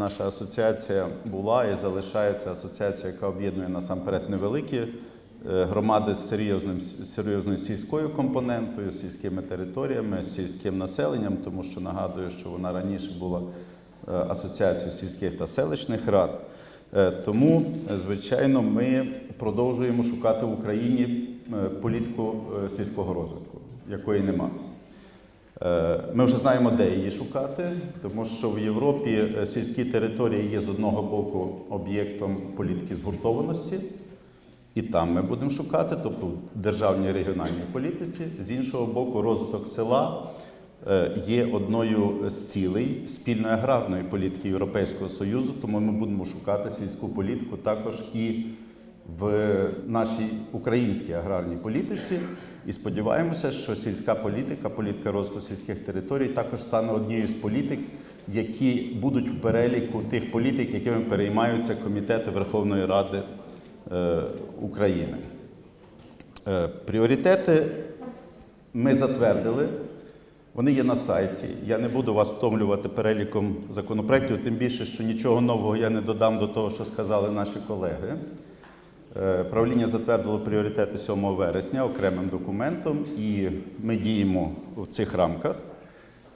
наша асоціація була і залишається асоціацією, яка об'єднує насамперед невеликі е, громади з серйозним серйозною сільською компонентою, сільськими територіями, сільським населенням, тому що нагадую, що вона раніше була е, асоціацією сільських та селищних рад. Е, Тому, звичайно, ми продовжуємо шукати в Україні політику е, сільського розвитку, якої немає. Е, Ми вже знаємо, де її шукати, тому що в Європі е, сільські території є з одного боку об'єктом політики згуртованості, і там ми будемо шукати, тобто в державній регіональній політиці. З іншого боку, розвиток села е, є одною з цілей спільної аграрної політики Європейського Союзу, тому ми будемо шукати сільську політику також і в нашій українській аграрній політиці. І сподіваємося, що сільська політика, політика розвитку сільських територій також стане однією з політик, які будуть в переліку тих політик, якими переймаються комітети Верховної Ради е, України. Е, пріоритети ми затвердили. Вони є на сайті. Я не буду вас втомлювати переліком законопроєктів, тим більше, що нічого нового я не додам до того, що сказали наші колеги. Е, Правління затвердило пріоритети 7 вересня окремим документом, і ми діємо в цих рамках.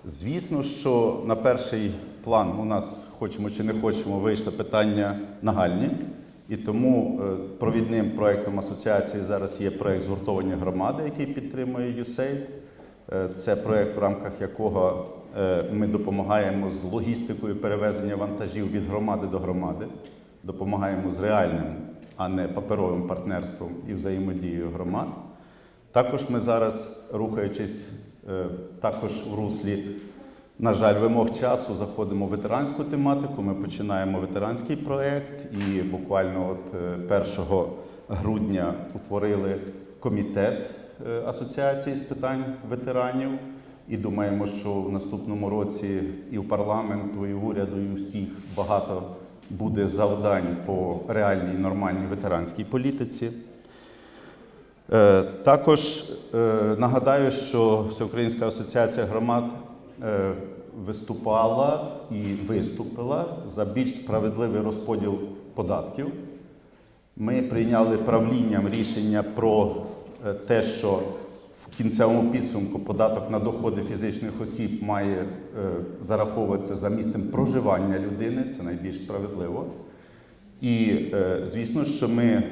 Звісно, що на перший план у нас, хочемо чи не хочемо, вийшли питання нагальні. І тому е, провідним проєктом асоціації зараз є проєкт згуртовані громади, який підтримує USAID. Е, Це проєкт, в рамках якого ми допомагаємо з логістикою перевезення вантажів від громади до громади, допомагаємо з реальним, а не паперовим партнерством і взаємодією громад. Також ми зараз, рухаючись е, також в руслі, на жаль, вимог часу, заходимо в ветеранську тематику. Ми починаємо ветеранський проєкт і буквально от е, 1 грудня утворили комітет е, асоціації з питань ветеранів. І думаємо, що в наступному році і в парламенту, і в уряду, і всіх багато буде завдань по реальній нормальній ветеранській політиці. Е, Також е, нагадаю, що Всеукраїнська асоціація громад е, виступала і виступила за більш справедливий розподіл податків. Ми прийняли правлінням рішення про те, що в кінцевому підсумку податок на доходи фізичних осіб має е, зараховуватися за місцем проживання людини, це найбільш справедливо. І е, звісно, що ми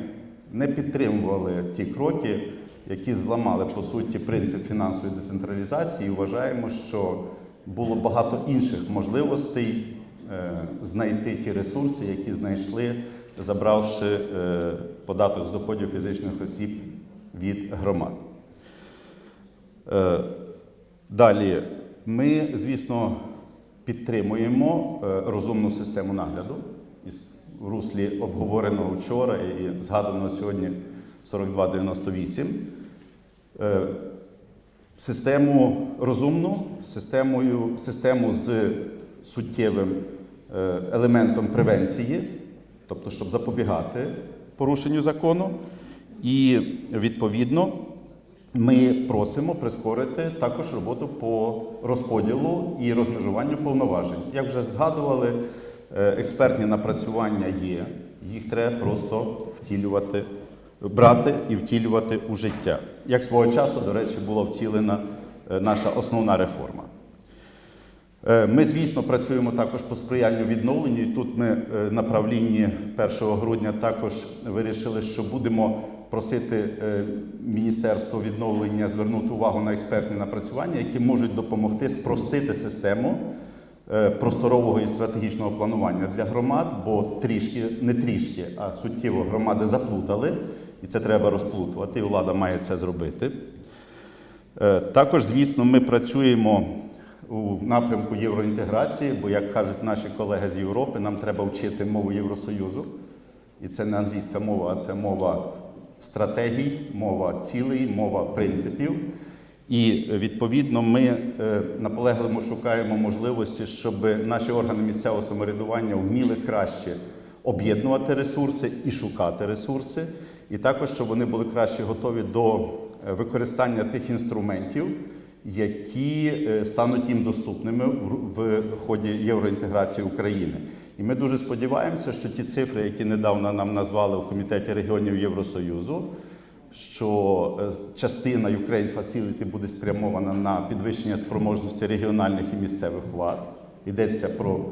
не підтримували ті кроки, які зламали по суті принцип фінансової децентралізації. І вважаємо, що було багато інших можливостей е, знайти ті ресурси, які знайшли, забравши е, податок з доходів фізичних осіб від громад. Е, Далі, ми, звісно, підтримуємо е, розумну систему нагляду в руслі обговореного вчора і згаданого сьогодні 4298. Е, Систему розумну, системою, систему з суттєвим елементом превенції, тобто, щоб запобігати порушенню закону. І відповідно ми просимо прискорити також роботу по розподілу і розмежуванню повноважень. Як вже згадували, е, експертні напрацювання є, їх треба просто втілювати, брати і втілювати у життя. Як свого часу, до речі, була втілена е, наша основна реформа. Е, Ми, звісно, працюємо також по сприянню відновленню. І тут ми на правлінні 1 грудня також вирішили, що будемо просити е, Міністерство відновлення звернути увагу на експертні напрацювання, які можуть допомогти спростити систему е, просторового і стратегічного планування для громад, бо трішки, не трішки, а суттєво громади заплутали, і це треба розплутувати, і влада має це зробити. Е, Також, звісно, ми працюємо у напрямку євроінтеграції, бо, як кажуть наші колеги з Європи, нам треба вчити мову Євросоюзу. І це не англійська мова, а це мова стратегій, мова цілей, мова принципів. І е, відповідно ми е, наполегливо шукаємо можливості, щоб наші органи місцевого самоврядування вміли краще об'єднувати ресурси і шукати ресурси, і також щоб вони були краще готові до е, використання тих інструментів, які е, стануть їм доступними в ході євроінтеграції України. І ми дуже сподіваємося, що ті цифри, які недавно нам назвали в комітеті регіонів Євросоюзу, що е, частина Ukraine Facility буде спрямована на підвищення спроможності регіональних і місцевих влад. Йдеться про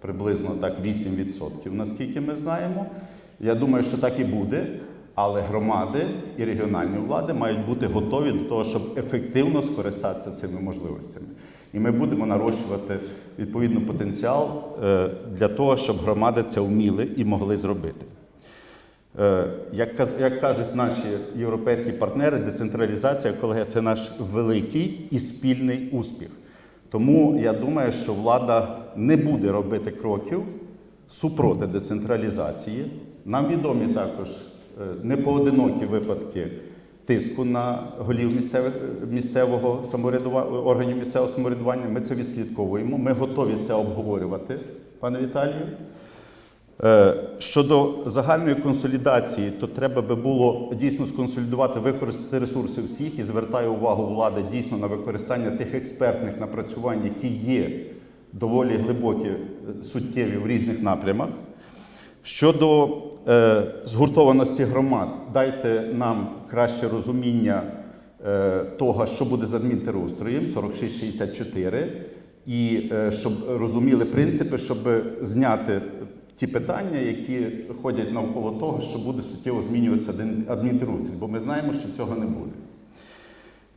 приблизно так 8%, наскільки ми знаємо. Я думаю, що так і буде, але громади і регіональні влади мають бути готові до того, щоб ефективно скористатися цими можливостями. І ми будемо нарощувати відповідно потенціал е, для того, щоб громади це вміли і могли зробити. Е, Як, як кажуть наші європейські партнери, децентралізація, колеги, це наш великий і спільний успіх. Тому я думаю, що влада не буде робити кроків супроти децентралізації. Нам відомі також е, непоодинокі випадки тиску на голів місцевого самоврядування, органів місцевого самоврядування. Ми це відслідковуємо. Ми готові це обговорювати, пане Віталію. Е, Щодо загальної консолідації, то треба би було дійсно сконсолідувати, використати ресурси всіх і звертаю увагу влади дійсно на використання тих експертних напрацювань, які є доволі глибокі, е, суттєві в різних напрямах. Щодо е, згуртованості громад, дайте нам краще розуміння е, того, що буде з адмінтерустроєм 4664, і е, щоб розуміли принципи, щоб зняти ті питання, які ходять навколо того, що буде суттєво змінюватися адмін- адмінтерустрій, бо ми знаємо, що цього не буде.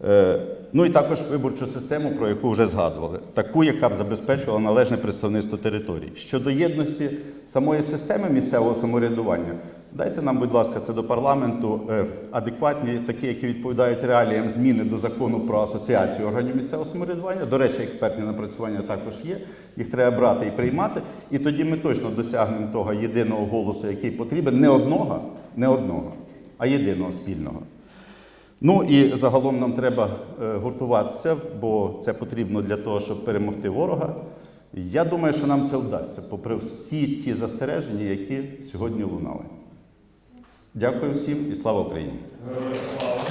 Е, Ну і також виборчу систему, про яку вже згадували, таку, яка б забезпечувала належне представництво територій. Щодо єдності самої системи місцевого самоврядування, дайте нам, будь ласка, це до парламенту е, адекватні, такі, які відповідають реаліям зміни до закону про асоціацію органів місцевого самоврядування. До речі, експертні напрацювання також є. Їх треба брати і приймати. І тоді ми точно досягнемо того єдиного голосу, який потрібен, не одного, не одного, а єдиного спільного. Ну і загалом нам треба е, гуртуватися, бо це потрібно для того, щоб перемогти ворога. Я думаю, що нам це вдасться, попри всі ті застереження, які сьогодні лунали. Дякую всім і слава Україні! Слава!